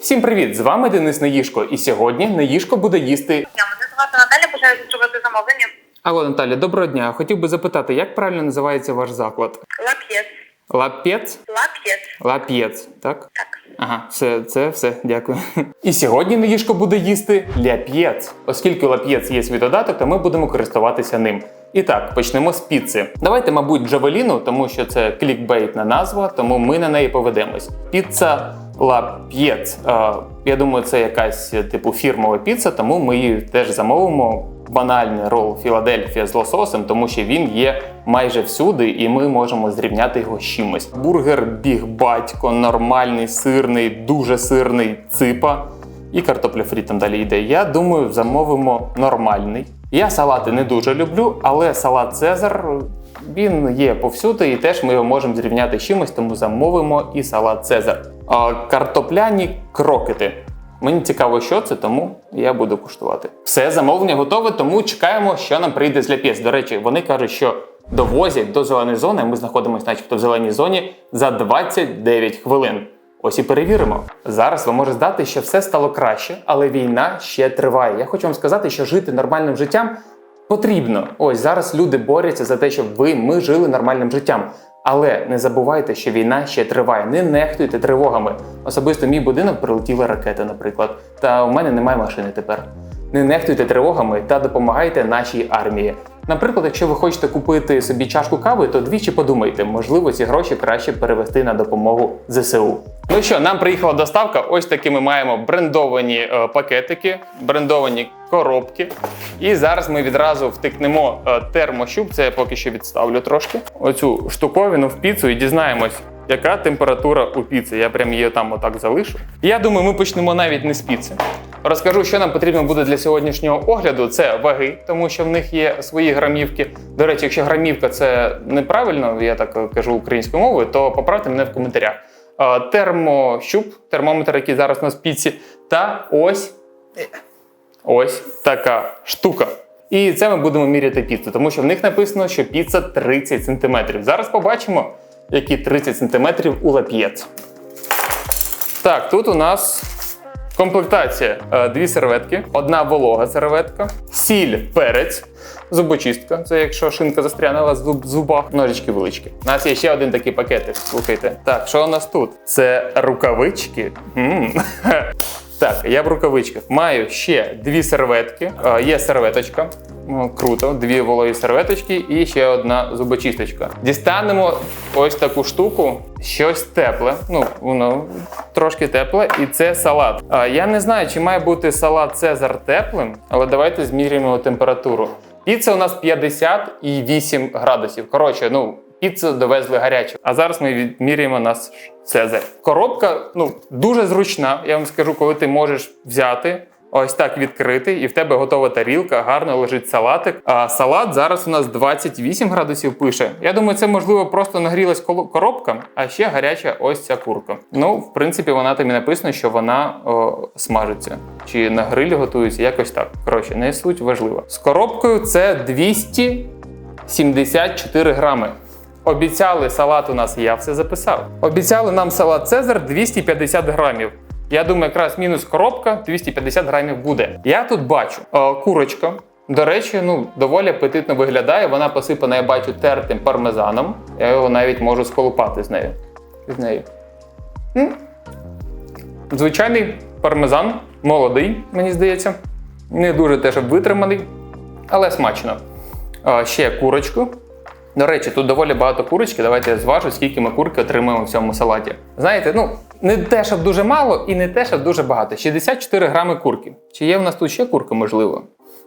Всім привіт! З вами Денис Неїшко, і сьогодні Неїшко буде їсти. Дня, Мене звати Наталя, бажаю зробити замовлення. Алло, Наталя, доброго дня. Хотів би запитати, як правильно називається ваш заклад? Лап'єц. Лап'єц? Лап'єц. Лап'єц, так? Так. Ага, все, це все, дякую. І сьогодні Неїшко буде їсти ляп'єц. Оскільки лап'єц є свій додаток, то ми будемо користуватися ним. І так, почнемо з піци. Давайте, мабуть, Джавеліну, тому що це клікбейтна назва, тому ми на неї поведемось. Піца лап'єц. Е, Я думаю, це якась типу фірмова піца, тому ми її теж замовимо. Банальний рол Філадельфія з лососем, тому що він є майже всюди, і ми можемо зрівняти його з чимось. Бургер біг батько, нормальний, сирний, дуже сирний ципа. І картопля фрі там далі йде. Я думаю, замовимо нормальний. Я салати не дуже люблю, але салат Цезар він є повсюди, і теж ми його можемо зрівняти з чимось, тому замовимо і салат Цезар. Картопляні крокети. Мені цікаво, що це, тому я буду куштувати. Все, замовлення готове, тому чекаємо, що нам прийде з ляпєс. До речі, вони кажуть, що довозять до зеленої зони. Ми знаходимося, начебто, в зеленій зоні за 29 хвилин. Ось і перевіримо. Зараз вам може здати, що все стало краще, але війна ще триває. Я хочу вам сказати, що жити нормальним життям потрібно. Ось зараз люди борються за те, щоб ви ми жили нормальним життям. Але не забувайте, що війна ще триває. Не нехтуйте тривогами. Особисто мій будинок прилетіла ракета, наприклад. Та у мене немає машини тепер. Не нехтуйте тривогами та допомагайте нашій армії. Наприклад, якщо ви хочете купити собі чашку кави, то двічі подумайте, можливо, ці гроші краще перевести на допомогу ЗСУ. Ну що, нам приїхала доставка. Ось такі ми маємо брендовані е, пакетики, брендовані коробки. І зараз ми відразу втикнемо е, термощуп. Це я поки що відставлю трошки. Оцю штуковину в піцу і дізнаємось. Яка температура у піци? Я прям її там отак залишу. Я думаю, ми почнемо навіть не з піци. Розкажу, що нам потрібно буде для сьогоднішнього огляду. Це ваги, тому що в них є свої грамівки. До речі, якщо грамівка це неправильно, я так кажу українською мовою, то поправте мене в коментарях. Термощуп, термометр, який зараз у нас в піці, та ось ось така штука. І це ми будемо міряти піцу, тому що в них написано, що піца 30 см. Зараз побачимо, які 30 см у лап'єц. Так, тут у нас комплектація: Е, дві серветки, одна волога серветка, сіль, перець, зубочистка. Це якщо шинка застрянула в зуб- зубах, ножички велички. У нас є ще один такий пакетик. Слухайте. Так, що у нас тут? Це рукавички. М. Так, я в рукавичках. Маю ще дві серветки. Е, Є серветочка. Круто, дві вологі серветочки і ще одна зубочисточка. Дістанемо ось таку штуку, щось тепле. Ну, воно трошки тепле, і це салат. А, я не знаю, чи має бути салат Цезар теплим, але давайте зміряємо його температуру. Піца у нас 58 градусів. Коротше, ну. Піцу довезли гарячу. А зараз ми відміряємо наш Цезарь. Коробка ну, дуже зручна. Я вам скажу, коли ти можеш взяти. Ось так відкрити, і в тебе готова тарілка, гарно лежить салатик. А салат зараз у нас 28 градусів пише. Я думаю, це можливо просто нагрілась коробка, а ще гаряча ось ця курка. Ну, в принципі, вона там і написано, що вона о, смажиться. Чи на грилі готується, якось так. Коротше, не суть важлива. З коробкою це 274 грами. Обіцяли салат у нас, я все записав. Обіцяли нам салат Цезар 250 грамів. Я думаю, якраз мінус коробка 250 грамів буде. Я тут бачу е, курочка. До речі, ну доволі апетитно виглядає. Вона посипана, я бачу, тертим пармезаном. Я його навіть можу сколупати з нею. З нею. М. Звичайний пармезан, молодий, мені здається. Не дуже теж витриманий, але смачно. А, ще курочку. До речі, тут доволі багато курочки. Давайте я зважу, скільки ми курки отримуємо в цьому салаті. Знаєте, ну не те, щоб дуже мало, і не те, щоб дуже багато. 64 грами курки. Чи є в нас тут ще курка, можливо?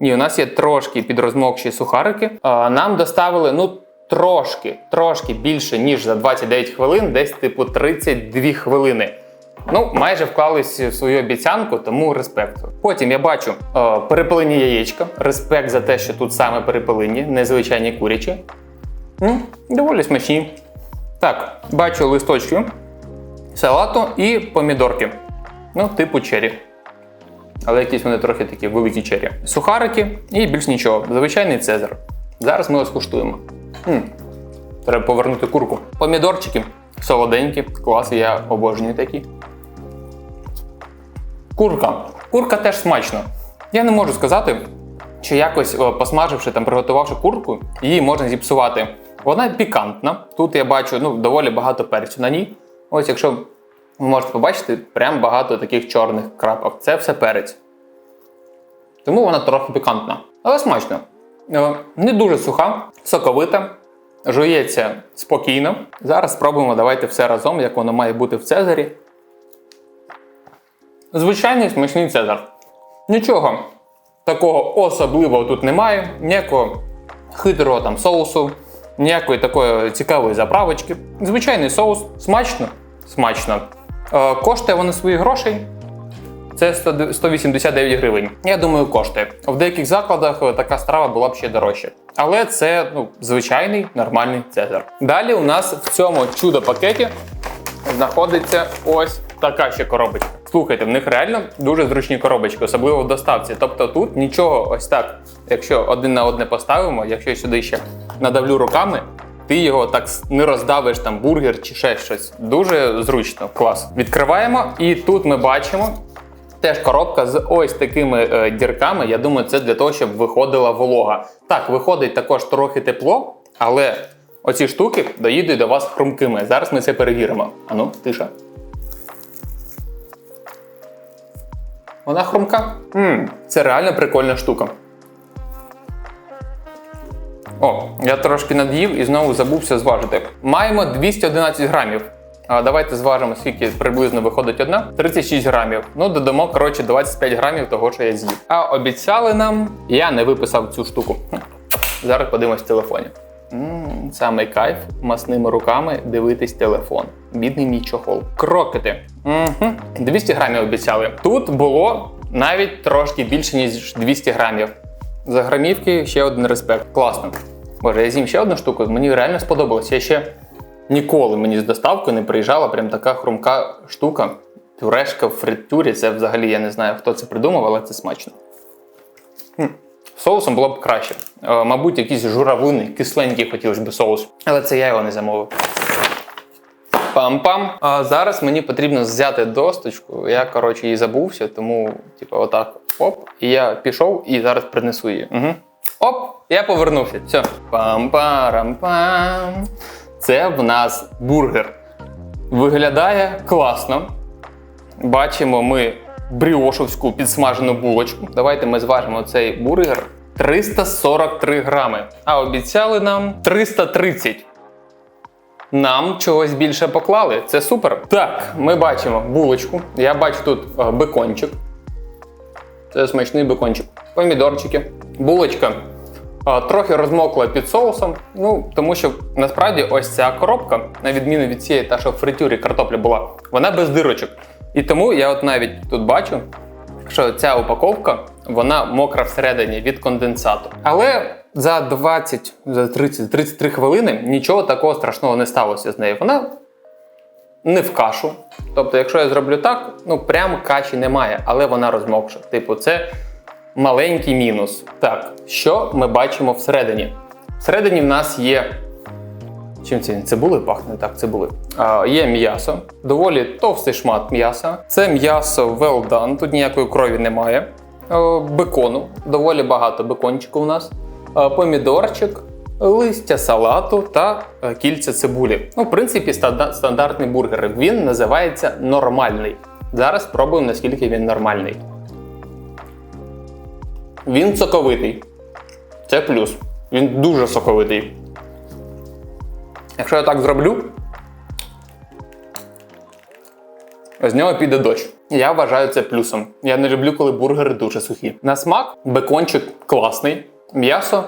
Ні, у нас є трошки підрозмокші сухарики. А, нам доставили, ну. Трошки, трошки більше, ніж за 29 хвилин, десь типу 32 хвилини. Ну, майже вклались в свою обіцянку, тому респект. Потім я бачу е, перепелині яєчка. Респект за те, що тут саме перепелині, незвичайні курячі. Доволі смачні. Так, бачу листочки салату і помідорки. Ну, типу чері. Але якісь вони трохи такі великі чері. Сухарики і більш нічого. Звичайний цезар. Зараз ми його скуштуємо. М, Треба повернути курку. Помідорчики солоденькі, клас, я обожнюю такі. Курка. Курка теж смачно. Я не можу сказати, що якось посмаживши там, приготувавши курку, її можна зіпсувати. Вона пікантна. Тут я бачу ну, доволі багато перцю на ній. Ось, якщо ви можете побачити, прям багато таких чорних крапок. Це все перець. Тому вона трохи пікантна. Але смачно. Е, Не дуже суха, соковита, жується спокійно. Зараз спробуємо давайте все разом, як воно має бути в Цезарі. Звичайний смачний Цезар. Нічого такого особливого тут немає, ніякого хитрого там соусу, ніякої такої цікавої заправочки. Звичайний соус, смачно, смачно. Е, коштує воно свої грошей. Це 189 гривень. Я думаю, коштує. В деяких закладах е, така страва була б ще дорожча. Але це ну, звичайний нормальний цезар. Далі у нас в цьому чудо пакеті знаходиться ось така ще коробочка. Слухайте, в них реально дуже зручні коробочки, особливо в доставці. Тобто тут нічого ось так, якщо один на одне поставимо, якщо сюди ще надавлю руками, ти його так не роздавиш там бургер чи ще щось. Дуже зручно, клас. Відкриваємо, і тут ми бачимо. Теж коробка з ось такими е, дірками. Я думаю, це для того, щоб виходила волога. Так, виходить також трохи тепло, але оці штуки доїдуть до вас хрумкими. Зараз ми це перевіримо. Ану, тиша. Вона хрумка? м це реально прикольна штука. О, я трошки над'їв і знову забувся зважити. Маємо 211 грамів. Давайте зважимо, скільки приблизно виходить одна. 36 грамів. Ну, додамо, коротше, 25 грамів того, що я з'їв. А обіцяли нам, я не виписав цю штуку. Зараз подивимось в телефоні. м самий кайф масними руками дивитись телефон. Бідний мій чохол. Крокети. Угу. 200 грамів обіцяли. Тут було навіть трошки більше, ніж 200 грамів. За грамівки ще один респект. Класно. Боже, я з'їм ще одну штуку, мені реально сподобалось. Я ще ніколи мені з доставкою не приїжджала прям така хрумка штука. Пюрешка в фритюрі. Це взагалі я не знаю, хто це придумав, але це смачно. М, Соусом було б краще. Е, Мабуть, якийсь журавлиний, кисленький хотілося б соус. Але це я його не замовив. Пам-пам. А зараз мені потрібно взяти досточку. Я, коротше, її забувся, тому, типу, отак. Оп. І я пішов і зараз принесу її. Угу. Оп, я повернувся. Все. Пам-парам-пам. Це в нас бургер. Виглядає класно. Бачимо ми бріошовську підсмажену булочку. Давайте ми зважимо цей бургер. 343 грами. А обіцяли нам 330. Нам чогось більше поклали. Це супер. Так, ми бачимо булочку. Я бачу тут е, бекончик. Це смачний бекончик. Помідорчики. Булочка трохи розмокла під соусом. Ну, тому що насправді ось ця коробка, на відміну від цієї, та що в фритюрі картопля була, вона без дирочок. І тому я от навіть тут бачу, що ця упаковка вона мокра всередині від конденсату. Але за 20, за 30, 33 хвилини нічого такого страшного не сталося з нею. Вона не в кашу. Тобто, якщо я зроблю так, ну прям каші немає, але вона розмокша. Типу, це маленький мінус. Так, що ми бачимо всередині? Всередині в нас є. Чим це цибулею пахне? Так, цибули. А, є м'ясо, доволі товстий шмат м'яса. Це м'ясо well done, тут ніякої крові немає. Е, Бекону, доволі багато бекончику у нас. Е, Помідорчик, листя салату та е, кільця цибулі. Ну, в принципі, стандартний бургер. Він називається нормальний. Зараз спробуємо, наскільки він нормальний. Він соковитий. Це плюс. Він дуже соковитий. Якщо я так зроблю, з нього піде дощ. Я вважаю це плюсом. Я не люблю, коли бургери дуже сухі. На смак бекончик класний, м'ясо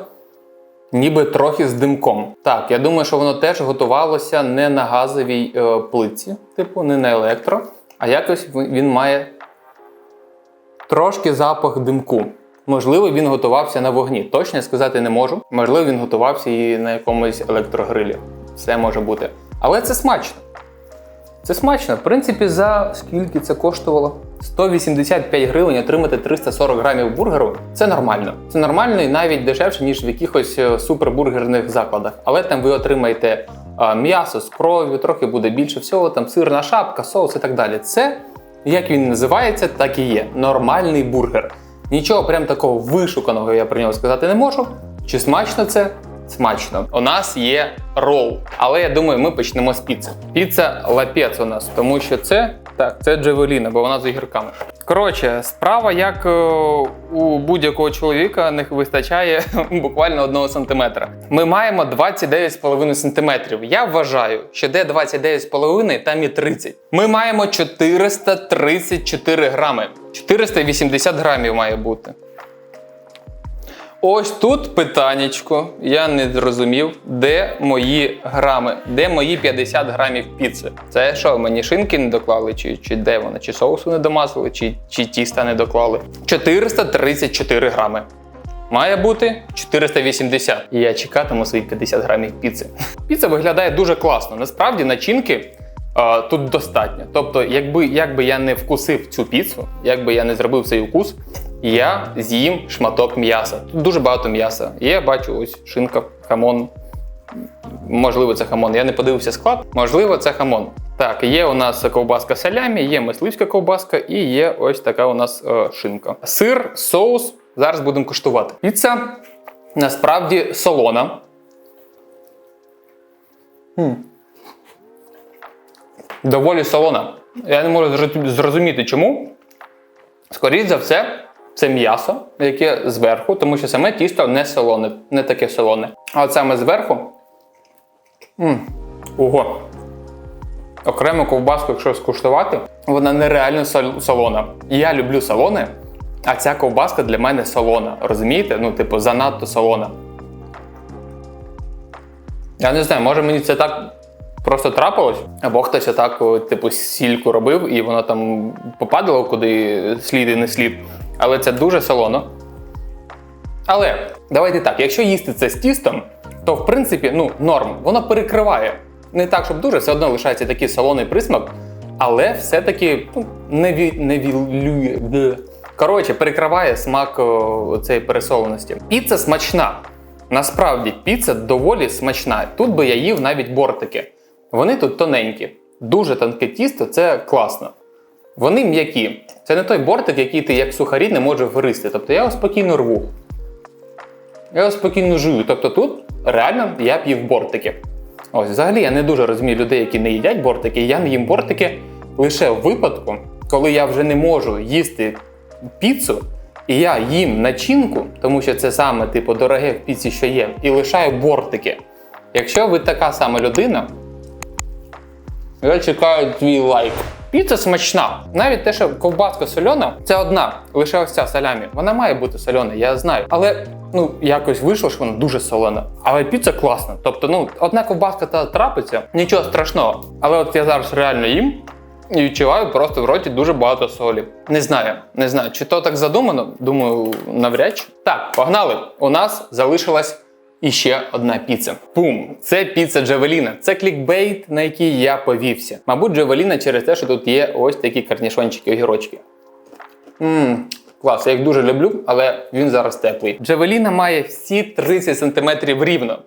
ніби трохи з димком. Так, я думаю, що воно теж готувалося не на газовій е, плитці, типу, не на електро, а якось він має трошки запах димку. Можливо, він готувався на вогні. Точно сказати не можу. Можливо, він готувався і на якомусь електрогрилі. Все може бути. Але це смачно. Це смачно. В принципі, за скільки це коштувало? 185 гривень отримати 340 грамів бургеру це нормально. Це нормально і навіть дешевше, ніж в якихось е, супербургерних закладах. Але там ви отримаєте е, м'ясо з кров'ю, трохи буде більше всього, там сирна шапка, соус і так далі. Це Як він називається, так і є. Нормальний бургер. Нічого прям такого вишуканого я про нього сказати не можу. Чи смачно це? Смачно. У нас є рол, але я думаю, ми почнемо з піци. Піца лапець у нас, тому що це так, це джевеліна, бо вона з огірками. Коротше, справа як е, у будь-якого чоловіка не вистачає буквально одного сантиметра. Ми маємо 29,5 сантиметрів. Я вважаю, що де 29,5, там і 30. Ми маємо 434 грами. 480 грамів має бути. Ось тут питаннячко, я не зрозумів, де мої грами, де мої 50 грамів піци. Це що, мені шинки не доклали, чи, чи де вони, чи соусу не домазали, чи, чи тіста не доклали. 434 грами. Має бути 480. І я чекатиму свої 50 грамів піци. Піца виглядає дуже класно. Насправді начинки тут достатньо. Тобто, якби, якби я не вкусив цю піцу, якби я не зробив цей укус, я з'їм шматок м'яса. Тут дуже багато м'яса. Я бачу ось шинка, хамон. Можливо, це хамон. Я не подивився склад. Можливо, це хамон. Так, є у нас ковбаска салямі, є мисливська ковбаска і є ось така у нас е, шинка. Сир, соус. Зараз будемо куштувати. Піца насправді солона. Доволі солона. Я не можу зрозуміти, чому. Скоріше за все, це м'ясо, яке зверху, тому що саме тісто не солоне, не таке солоне. А от саме зверху. м, Ого. Окрему ковбаску, якщо скуштувати, вона нереально солона. Я люблю солоне, а ця ковбаска для мене солона. Розумієте? Ну, типу, занадто солона. Я не знаю, може мені це так просто трапилось, або хтось отак, типу, сільку робив, і воно там попадало куди слід і не слід. Але це дуже солоно. Але давайте так, якщо їсти це з тістом, то в принципі ну, норм, воно перекриває. Не так, щоб дуже, все одно лишається такий солоний присмак, але все-таки ну, не, ві, не вілює. Коротше, перекриває смак цієї пересоленості. Піца смачна. Насправді, піца доволі смачна. Тут би я їв навіть бортики. Вони тут тоненькі. Дуже тонке тісто це класно. Вони м'які. Це не той бортик, який ти як сухарі не можеш вгристи. Тобто я його спокійно рву. Я його спокійно жую. Тобто тут реально я б їв бортики. Ось, взагалі я не дуже розумію людей, які не їдять бортики. Я не їм бортики лише в випадку, коли я вже не можу їсти піцу, і я їм начинку, тому що це саме типу дороге в піці, що є, і лишаю бортики. Якщо ви така сама людина, я чекаю твій лайк. Піца смачна. Навіть те, що ковбаска сольона, це одна, лише ось ця салямі. Вона має бути сольона, я знаю. Але ну якось вийшло, що вона дуже солена. Але піца класна. Тобто, ну, одна ковбаска та трапиться, нічого страшного. Але от я зараз реально їм і відчуваю просто в роті дуже багато солі. Не знаю, не знаю, чи то так задумано. Думаю, навряд чи. Так, погнали. У нас залишилась і ще одна піца. Пум! Це піца Джавеліна. Це клікбейт, на який я повівся. Мабуть, Джавеліна через те, що тут є ось такі карнішончики, огірочки. Ммм, клас, я їх дуже люблю, але він зараз теплий. Джавеліна має всі 30 см рівно.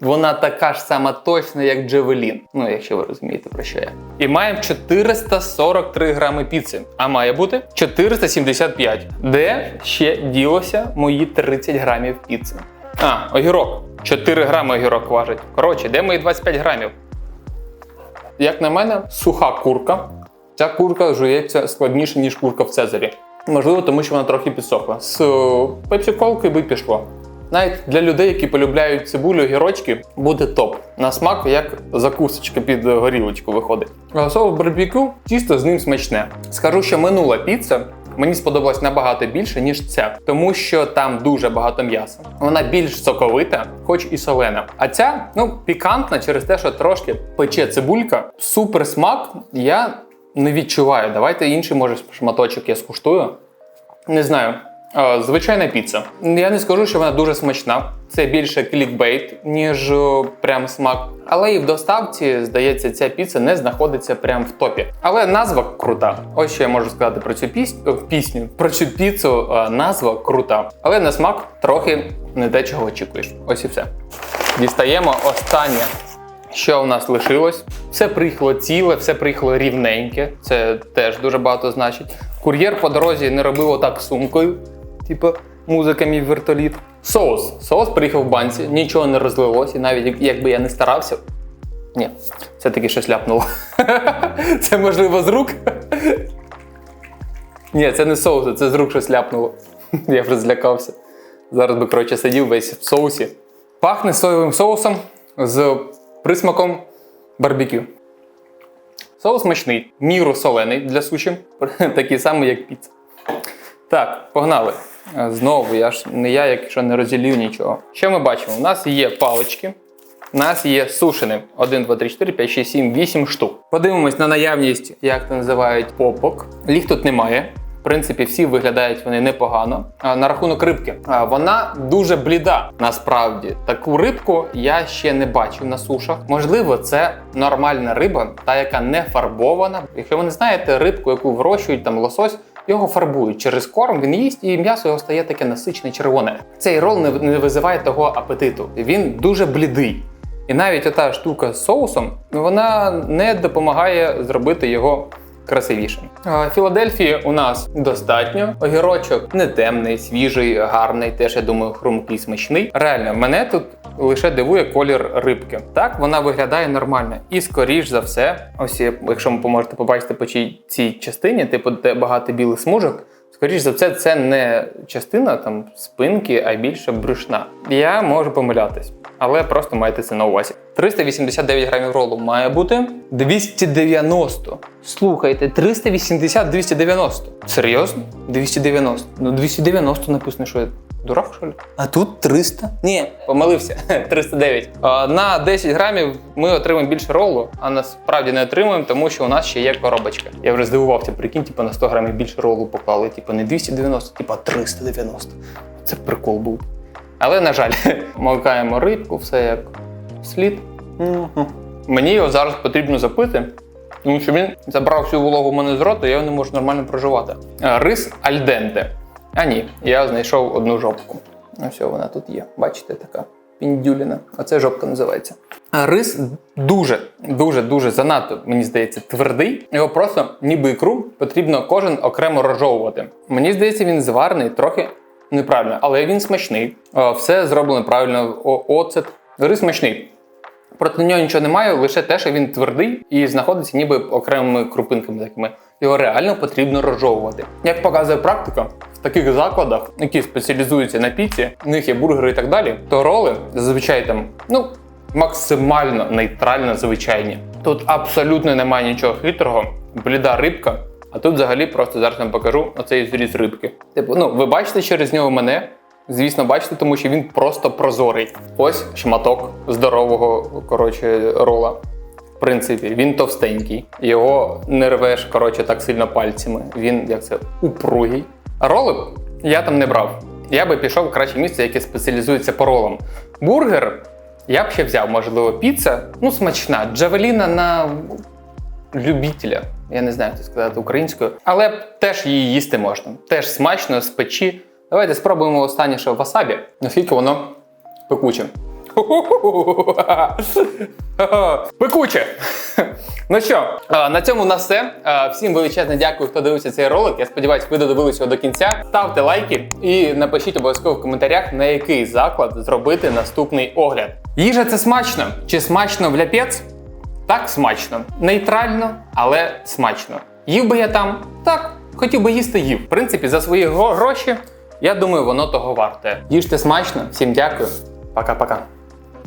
Вона така ж сама точна, як Джавелін. Ну, якщо ви розумієте, про що я. І маємо 443 грами піци, а має бути 475. Де ще ділося мої 30 грамів піци? А, огірок. 4 грами огірок важить. Коротше, де мої 25 грамів? Як на мене, суха курка. Ця курка жується складніше, ніж курка в Цезарі. Можливо, тому що вона трохи підсохла. З пепсі-колки би пішло. Навіть для людей, які полюбляють цибулю, гірочки, буде топ. На смак як закусочка під горілочку виходить. А Соус барбекю, тісто з ним смачне. Скажу, що минула піца мені сподобалась набагато більше, ніж ця, тому що там дуже багато м'яса. Вона більш соковита, хоч і солена. А ця, ну, пікантна через те, що трошки пече цибулька. Супер смак я не відчуваю. Давайте інший, може, шматочок я скуштую. Не знаю. Е, Звичайна піца. Я не скажу, що вона дуже смачна. Це більше клікбейт, ніж е, прям смак. Але і в доставці, здається, ця піца не знаходиться прям в топі. Але назва крута. Ось що я можу сказати про цю пісню. пісню. Про цю піцу е, назва крута. Але на смак трохи не те, чого очікуєш. Ось і все. Дістаємо останнє. Що у нас лишилось? Все приїхало ціле, все приїхало рівненьке. Це теж дуже багато значить. Кур'єр по дорозі не робив отак сумкою, типу музика мій вертоліт. Соус. Соус приїхав в банці, нічого не розлилось, і навіть якби я не старався. Ні, все-таки щось ляпнуло. Це можливо з рук. Ні, це не соус, це з рук щось ляпнуло. Я вже злякався. Зараз би, коротше, сидів весь в соусі. Пахне соєвим соусом з присмаком барбекю. Соус смачний, міру солений для суші, такий самий, як піца. Так, погнали. Е, Знову, я ж не я, якщо не розділив нічого. Що ми бачимо? У нас є палички, у нас є сушини 1, 2, 3, 4, 5, 6, 7, 8 штук. Подивимось на наявність, як це називають, попок. Їх тут немає. В принципі, всі виглядають вони непогано. А, на рахунок рибки, вона дуже бліда. Насправді, таку рибку я ще не бачив на сушах. Можливо, це нормальна риба, та яка не фарбована. Якщо ви не знаєте рибку, яку вирощують там лосось, його фарбують через корм, він їсть, і м'ясо його стає таке насичне червоне. Цей рол не, не визиває того апетиту. Він дуже блідий. І навіть ота штука з соусом вона не допомагає зробити його красивішим. Філадельфії у нас достатньо. Огірочок не темний, свіжий, гарний. Теж я думаю, хрумкий, смачний. Реально, мене тут лише дивує колір рибки. Так вона виглядає нормально. І скоріш за все, ось якщо ви поможете побачити по цій, частині, типу де багато білих смужок. Скоріш за все, це не частина там спинки, а більше брюшна. Я можу помилятись, але просто майте це на увазі. 389 грамів ролу має бути 290. Слухайте, 380-290. Серйозно? 290. Ну 290 написано, що дурак, що ли? А тут 300? Ні, помилився. 309. А, на 10 грамів ми отримаємо більше ролу, а насправді не отримуємо, тому що у нас ще є коробочка. Я вже здивувався, прикинь, типу на 100 грамів більше ролу поклали. Типу не 290, типу 390. Це прикол був. Але, на жаль, макаємо рибку, все як слід. Мені його зараз потрібно запити, тому що він забрав всю вологу в мене з роту, я його не можу нормально проживати. Е, Рис альденте. А ні, я знайшов одну жопку. Ось вона тут є. Бачите, така піндюліна. Оце жопка називається. А Рис дуже, дуже, дуже занадто, мені здається, твердий. Його просто, ніби ікру, потрібно кожен окремо розжовувати. Мені здається, він зварений трохи неправильно, але він смачний. Е, Все зроблено правильно. Оцет. Рис смачний. Проти нього нічого немає, лише те, що він твердий і знаходиться ніби окремими крупинками такими. Його реально потрібно розжовувати. Як показує практика, в таких закладах, які спеціалізуються на піці, в них є бургери і так далі, то роли зазвичай там ну максимально нейтрально звичайні. Тут абсолютно немає нічого хитрого, бліда рибка. А тут взагалі просто зараз вам покажу оцей зріз рибки. Типу, ну ви бачите через нього мене, Звісно, бачите, тому що він просто прозорий. Ось шматок здорового коротше, рола. В принципі, він товстенький. Його не рвеш коротше, так сильно пальцями. Він як це упругий. Роли я там не брав. Я би пішов в краще місце, яке спеціалізується по ролам. Бургер я б ще взяв, можливо, піца. Ну, смачна. Джавеліна на любителя. Я не знаю, як це сказати українською, але теж її їсти можна. Теж смачно з печі. Давайте спробуємо останнє, що васабі, наскільки воно пекуче. Пекуче! Ну що, на цьому у нас все. Всім величезне дякую, хто дивився цей ролик. Я сподіваюся, ви додивилися його до кінця. Ставте лайки і напишіть обов'язково в коментарях, на який заклад зробити наступний огляд. Їжа це смачно. Чи смачно в ляпець? Так, смачно. Нейтрально, але смачно. Їв би я там? Так, хотів би їсти їв. В принципі, за свої гроші, я думаю, воно того варте. Їжте смачно, всім дякую. Пока-пока.